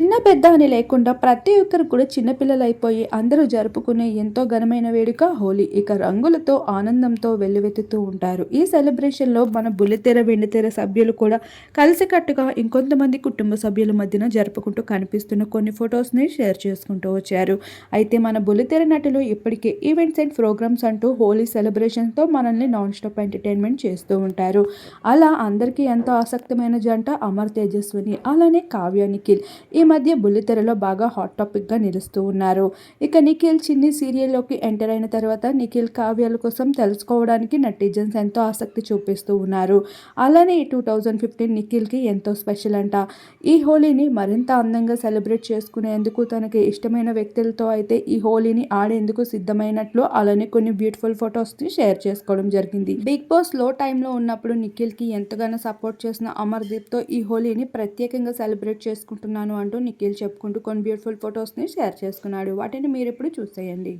చిన్న పెద్ద అని లేకుండా ప్రతి ఒక్కరు కూడా చిన్నపిల్లలు అయిపోయి అందరూ జరుపుకునే ఎంతో ఘనమైన వేడుక హోలీ. ఇక రంగులతో ఆనందంతో వెల్లువెత్తుతూ ఉంటారు. ఈ సెలబ్రేషన్లో మన బుల్లితెర వెండితెర సభ్యులు కూడా కలిసికట్టుగా ఇంకొంతమంది కుటుంబ సభ్యుల మధ్యన జరుపుకుంటూ కనిపిస్తున్న కొన్ని ఫొటోస్ని షేర్ చేసుకుంటూ వచ్చారు. అయితే మన బుల్లితెర నటులు ఇప్పటికే ఈవెంట్స్ అండ్ ప్రోగ్రామ్స్ అంటూ హోలీ సెలబ్రేషన్తో మనల్ని నాన్ స్టాప్ ఎంటర్టైన్మెంట్ చేస్తూ ఉంటారు. అలా అందరికీ ఎంతో ఆసక్తమైన జంట అమర్ తేజస్విని అలానే కావ్య నిఖిల్. ఈ మధ్య బుల్లితెరలో బాగా హాట్ టాపిక్గా నిలుస్తూ ఉన్నారు. ఇక నిఖిల్ చిన్ని సీరియల్లోకి ఎంటర్ అయిన తర్వాత నిఖిల్ కావ్యాల కోసం తెలుసుకోవడానికి నటిజన్స్ ఎంతో ఆసక్తి చూపిస్తూ ఉన్నారు. అలానే టూ థౌజండ్ ఫిఫ్టీన్ నిఖిల్కి ఎంతో స్పెషల్ అంట. ఈ హోలీని మరింత అందంగా సెలబ్రేట్ చేసుకునేందుకు తనకి ఇష్టమైన వ్యక్తులతో అయితే ఈ హోలీని ఆడేందుకు సిద్ధమైనట్లు అలానే కొన్ని బ్యూటిఫుల్ ఫొటోస్ని షేర్ చేసుకోవడం జరిగింది. బిగ్ బాస్లో టైంలో ఉన్నప్పుడు నిఖిల్కి ఎంతగానో సపోర్ట్ చేసిన అమర్దీప్తో ఈ హోలీని ప్రత్యేకంగా సెలబ్రేట్ చేసుకుంటున్నాను అంటూ నిఖిల్ చెప్పుకుంటూ కొన్ని బ్యూటిఫుల్ ఫొటోస్ని షేర్ చేసుకున్నాడు. వాటిని మీరు ఇప్పుడు చూసేయండి.